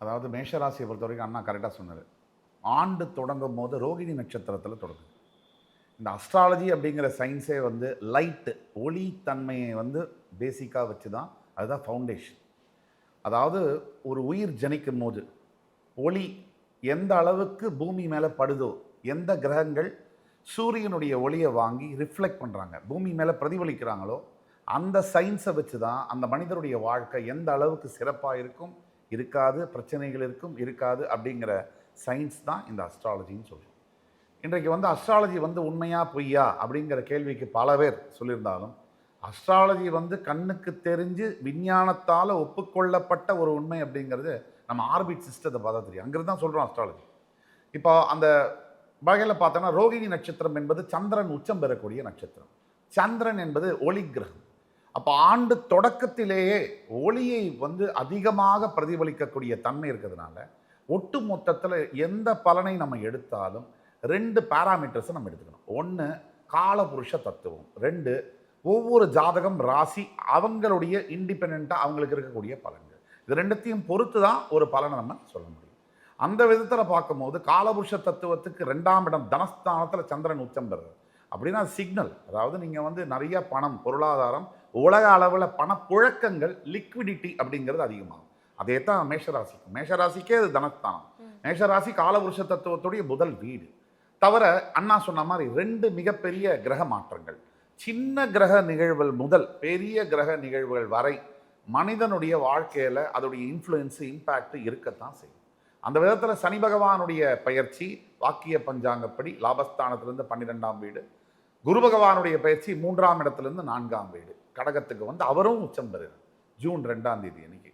அதாவது மேஷராசியை பொறுத்த வரைக்கும் அண்ணா கரெக்டாக சொன்னார். ஆண்டு தொடங்கும் போது ரோகிணி நட்சத்திரத்தில் தொடங்கும் இந்த அஸ்ட்ராலஜி அப்படிங்கிற சயின்ஸே வந்து லைட்டு ஒளி தன்மையை வந்து பேசிக்காக வச்சு தான் அதுதான் ஃபவுண்டேஷன் அதாவது ஒரு உயிர் ஜனிக்கும் போது ஒளி எந்த அளவுக்கு பூமி மேலே படுதோ எந்த கிரகங்கள் சூரியனுடைய ஒளியை வாங்கி ரிஃப்ளெக்ட் பண்ணுறாங்க பூமி மேலே பிரதிபலிக்கிறாங்களோ அந்த சயின்ஸை வச்சு தான் அந்த மனிதருடைய வாழ்க்கை எந்த அளவுக்கு சிறப்பாக இருக்கும் இருக்காது பிரச்சனைகள் இருக்கும் இருக்காது அப்படிங்கிற சயின்ஸ் தான் இந்த அஸ்ட்ராலஜின்னு சொல்லுவோம் இன்றைக்கு வந்து அஸ்ட்ராலஜி வந்து உண்மையா பொய்யா அப்படிங்கிற கேள்விக்கு பல பேர் சொல்லியிருந்தாலும் அஸ்ட்ராலஜி வந்து கண்ணுக்கு தெரிஞ்சு விஞ்ஞானத்தால் ஒப்புக்கொள்ளப்பட்ட ஒரு உண்மை அப்படிங்கிறது நம்ம ஆர்பிட் சிஸ்டத்தை பார்த்தா தெரியும். அங்கிருந்து தான் சொல்கிறோம் அஸ்ட்ராலஜி இப்போ அந்த வகையில் பார்த்தோன்னா ரோகிணி நட்சத்திரம் என்பது சந்திரன் உச்சம் பெறக்கூடிய நட்சத்திரம். சந்திரன் என்பது ஒளி கிரகம். அப்போ ஆண்டு தொடக்கத்திலேயே ஒளியை வந்து அதிகமாக பிரதிபலிக்கக்கூடிய தன்மை இருக்கிறதுனால ஒட்டு மொத்தத்தில் எந்த பலனை நம்ம எடுத்தாலும் ரெண்டு பாராமீட்டர்ஸை நம்ம எடுத்துக்கணும். ஒன்று காலபுருஷ தத்துவம். ரெண்டு ஒவ்வொரு ஜாதகம் ராசி அவங்களுடைய இண்டிபெண்ட்டாக அவங்களுக்கு இருக்கக்கூடிய பலன்கள். இது ரெண்டுத்தையும் பொறுத்து தான் ஒரு பலனை நம்ம சொல்ல முடியும். அந்த விதத்தில் பார்க்கும்போது காலபுருஷ தத்துவத்துக்கு ரெண்டாம் இடம் தனஸ்தானத்தில் சந்திரன் உச்சம் பெறுறது அப்படின்னா சிக்னல் அதாவது நீங்கள் வந்து நிறைய பணம் பொருளாதாரம் உலக அளவில் பணப்புழக்கங்கள் லிக்விடிட்டி அப்படிங்கிறது அதிகமாகும். அதே தான் மேஷராசிக்கு. மேஷராசிக்கே அது தனஸ்தானம். மேஷராசி காலபுருஷ தத்துவத்துடைய முதல் வீடு. தவிர அண்ணா சொன்ன மாதிரி ரெண்டு மிகப்பெரிய கிரக மாற்றங்கள். சின்ன கிரக நிகழ்வுகள் முதல் பெரிய கிரக நிகழ்வுகள் வரை மனிதனுடைய வாழ்க்கையில் அதோடைய இன்ஃப்ளூயன்ஸு இம்பேக்ட் இருக்கத்தான் செய்யும். அந்த விதத்தில் சனி பகவானுடைய பயிற்சி வாக்கிய பஞ்சாங்கப்படி லாபஸ்தானத்திலிருந்து பன்னிரெண்டாம் வீடு. குரு பகவானுடைய பயிற்சி மூன்றாம் இடத்திலிருந்து நான்காம் வீடு. கடகத்துக்கு வந்து அவரும் உச்சம் பெறுகிறார். ஜூன் ரெண்டாம் தேதி அன்னைக்கு.